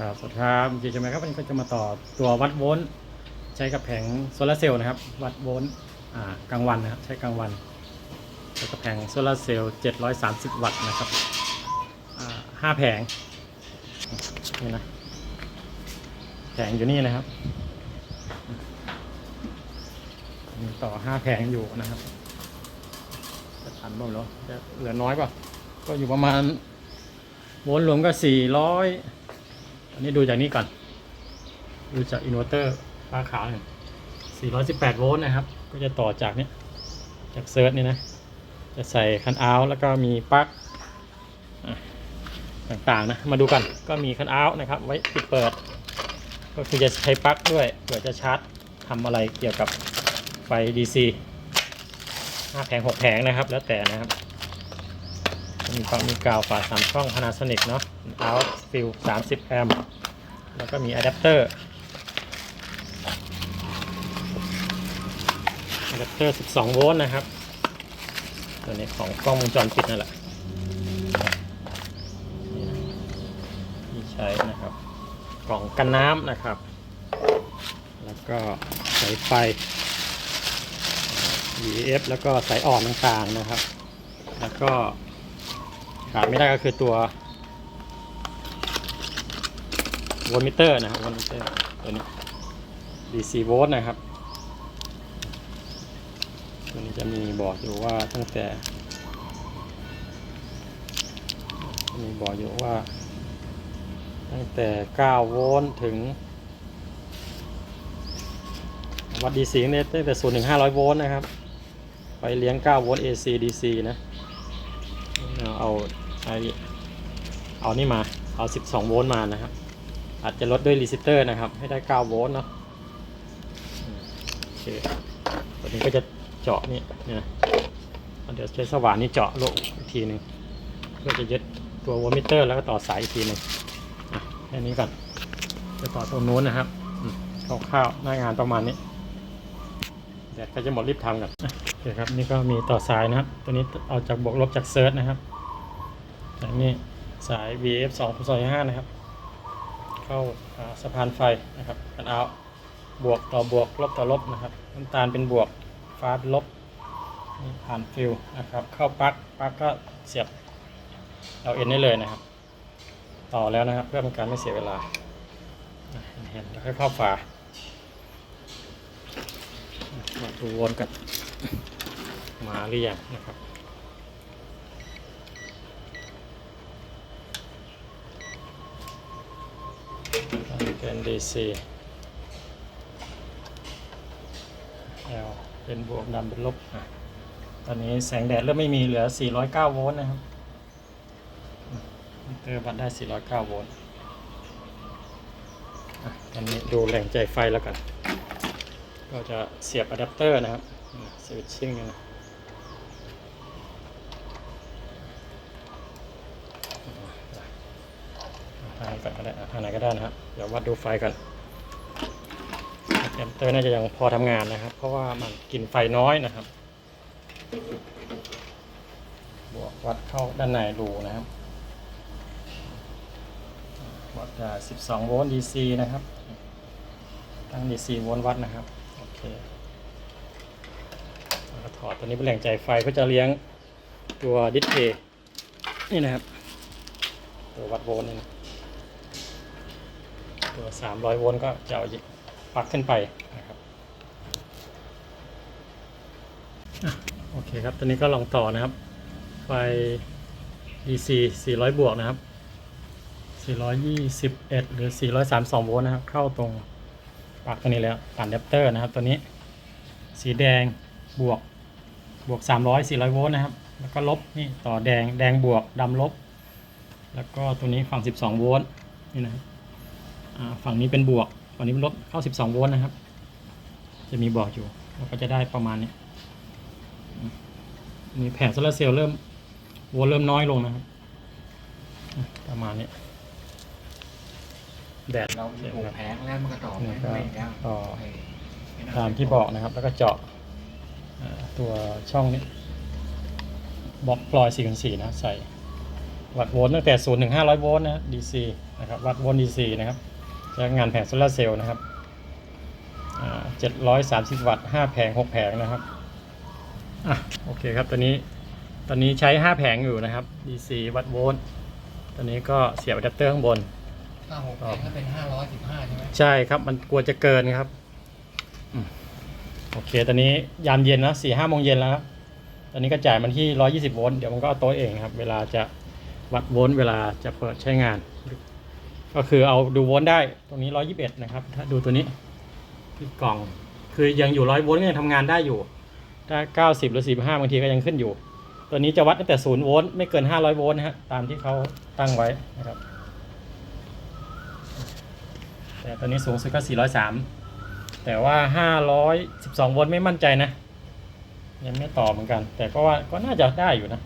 ครับสวัสดีครับจีจไหมครับวันนี้ก็จะมาต่อตัววัดโวลต์ใช้กับแผงโซลาร์เซลล์นะครับ วัดโวลต์อ่ากลางวันนะครับ ใช้กลางวันใช้กับแผงโซลาร์เซลล์730 วัตต์นะครับอ่าห้าแผงนี่นะแผงอยู่นี่นะครับต่อห้าแผงอยู่นะครับจะทันบ้างหรอจะเหลือน้อยป่ะก็อยู่ประมาณโวลต์รวมก็400 อันนี้ดูจากนี้ก่อน ดูจากอินเวอร์เตอร์ฟ้าขาวเนี่ย418 โวลต์นะครับ ก็จะต่อจากเนี้ยจากเซิร์ชนี่นะ จะใส่คันเอาท์แล้วก็มีปลั๊กต่างๆนะ มาดูกัน ก็มีคันเอาท์นะครับ ไว้ปิดเปิด ก็คือจะใช้ปลั๊กด้วยเผื่อจะชาร์จทำอะไรเกี่ยวกับไฟ DC 5แผง 6 แผงนะครับ แล้วแต่นะครับ มีฟังมีกาวฝาสามช่อง Panasonic เนาะ out fill 30 แอมป์แล้วก็มีอะแดปเตอร์อะแดปเตอร์ 12 โวลต์นะครับ ตัวนี้ของกล้องวงจรปิดนั่นแหละนี่นะที่ใช้นะครับ กล่องกันน้ำนะครับ แล้วก็สายไฟ VF แล้วก็สายอ่อนต่างๆนะครับ แล้วก็ ขาดไม่ได้ก็คือตัวโวลต์มิเตอร์นะครับโวลต์มิเตอร์ตัวนี้ DC โวลต์นะครับตัวนี้จะมีบอกอยู่ว่าตั้งแต่มีบอกอยู่ว่า ตั้งแต่ 9 โวลต์ถึงวัด DC เนี่ยตั้งแต่0ถึง 500 โวลต์นะครับ ไปเลี้ยง 9 โวลต์ AC DC นะ เอา ไอเอานี่มา เอา 12 โวลต์มานะครับ อาจจะลดด้วยรีซิสเตอร์นะครับ ให้ได้ 9 โวลต์เนาะโอเคตัวนี้ก็จะเจาะนี่นะเดี๋ยวใช้สว่านนี่เจาะโลอีกทีหนึ่งเพื่อจะยึดตัววลมิเตอร์แล้วก็ต่อสายอีกทีหนึ่งอะแค่นี้ก่อน จะต่อตัวนู้นนะครับอืมคร่าวๆหน้างานประมาณนี้แดดก็จะหมดรีบทำกันโอเคครับ นี่ก็มีต่อสายนะครับ ตัวนี้เอาจากบวกลบจากเซิร์ชนะครับ จากนี้สาย VF 2 2 5นะครับ เข้าสะพานไฟนะครับกันเอาบวกต่อบวกลบต่อลบนะครับน้ำตาลเป็นบวกฟ้าเป็นลบนี่ผ่านฟิลนะครับ เข้าปลั๊กปลั๊กก็เสียบเราเอ็นได้เลยนะครับ ต่อแล้วนะครับ เพื่อเป็นการไม่เสียเวลาเห็นแล้วค่อยเข้าฝามาดูวนกันมาหรือยังนะครับ็น DC L เป็นบวกดำเป็นลบอะตอนนี้แสงแดดเริ่มไม่มีเหลือ 409 โวลต์นะครับมิเตอร์วัดได้ 409 โวลต์อะตอนนี้ดูแหล่งใจไฟแล้วกัน ก็จะเสียบอะแดปเตอร์นะครับสวิตชิ่งนะทางไหน ก่อนก็ได้อะทางไหนก็ได้นะครับเดี๋ยววัดดูไฟกันอะแดปเตอร์น่าจะยังพอทำงานนะครับ เพราะว่ามันกินไฟน้อยนะครับ บวกวัดเข้าด้านในรูนะครับวัดจาก12 โวลต์ DC นะครับ ตั้ง DC โวลต์วัดนะครับ โอเคแล้วถอดตัวนี้เป็นแหล่งจ่ายไฟก็จะเลี้ยงตัวดิสเพย์นี่นะครับ ตัววัดโวลต์นี่นะ ตัว 300 โวลต์ก็จะเอาปลั๊กขึ้นไปนะครับอโอเคครับ ตัวนี้ก็ลองต่อนะครับ ไฟ DC 400 บวกนะครับ 421 หรือ 432 โวลต์นะครับ เข้าตรงปลั๊กตัวนี้แล้วผ่านแดปเตอร์นะครับ ตัวนี้สีแดงบวกบวก 300 400 โวลต์นะครับ แล้วก็ลบนี่ต่อแดงแดงบวกดำลบ แล้วก็ตัวนี้ฝั่ง 12 โวลต์นี่นะครับ ฝั่งนี้เป็นบวก ฝั่งนี้เป็นลบเข้า 12 โวลต์นะครับ จะมีบอกอยู่แล้วก็จะได้ประมาณนี้อืมมีแผงโซลาร์เซลล์เริ่มโวลต์เริ่มน้อยลงนะครับอะประมาณนี้ แดดเราเสียปลูกครับแผงแล้วมันก็ต่อนี่ก็ไม่แล้วต่อไม่ไม่น่ตามที่บอกนะครับ แล้วก็เจาะอ่าตัวช่องนี้บล็อกปลอย4 4นะใส่วัดโวลต์ตั้งแต่0ถึง500 โวลต์นะ DC นะครับ วัดโวลต์ DC นะครับ ใช้งานแผงโซลาร์เซลล์นะครับอ่า730วัตต์5แผง6แผงนะครับอะโอเคครับตอนนี้ตอนนี้ใช้5แผงอยู่นะครับ DC วัดโวลต์ตอนนี้ก็เสียบอะแดปเตอร์ข้างบนห้าหกแผงก็เป็นห้าร้อยสิบห้าใช่ไหมใช่ครับมันกลัวจะเกินครับอืมโอเค ตอนนี้ยามเย็นนะสี่ห้าโมงเย็นแล้วครับตอนนี้ก็จ่ายมันที่ร้อยี่สิบโวลต์เดี๋ยวมันก็เอาโต๊ะเองครับ เวลาจะวัดโวลต์เวลาจะเปิดใช้งาน ก็คือเอาดูโวลต์ได้ตรงนี้ร้อยิบเอ็ดนะครับ ถ้าดูตัวนี้ที่กล่องคือยังอยู่ร้อยโวลต์ก็ยังทำงานได้อยู่ ถ้าเก้าสิบหรือสี่ห้าบางทีก็ยังขึ้นอยู่ ตัวนี้จะวัดตั้งแต่ศูนย์โวลต์ไม่เกินห้าร้อยโวลต์นะฮะตามที่เขาตั้งไว้นะครับแต่ตอนนี้สูงสุดก็403แต่ว่า512โวลต์ไม่มั่นใจนะ ยังไม่ต่อเหมือนกัน แต่ก็ว่าก็น่าจะได้อยู่นะ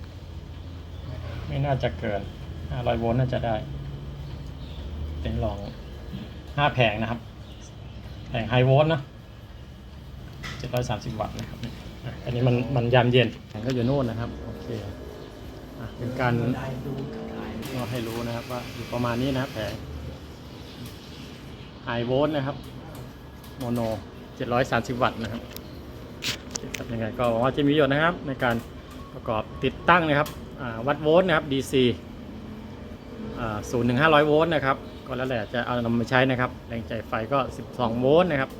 ไม่น่าจะเกิน500โวลต์น่าจะได้ เป็นลอง5แผงนะครับ แผงไฮโวลต์นะ730วัตต์นะครับ อันนี้มันมันยามเย็นแผงก็อยู่โน่นนะครับ โอเคอะเป็นการได้ดูขายก็ให้รู้นะครับว่าอยู่ประมาณนี้นะครับแผงไฮโวลต์นะครับ โมโน730วัตต์นะครับครับยังไงก็หวังว่าจะมีประโยชน์นะครับ ในการประกอบติดตั้งนะครับวัดโวลต์นะครับ DC อ่า0ถึง500 โวลต์นะครับ ก็แล้วแต่จะเอานำมาใช้นะครับ แรงจ่ายไฟก็ 12 โวลต์นะครับ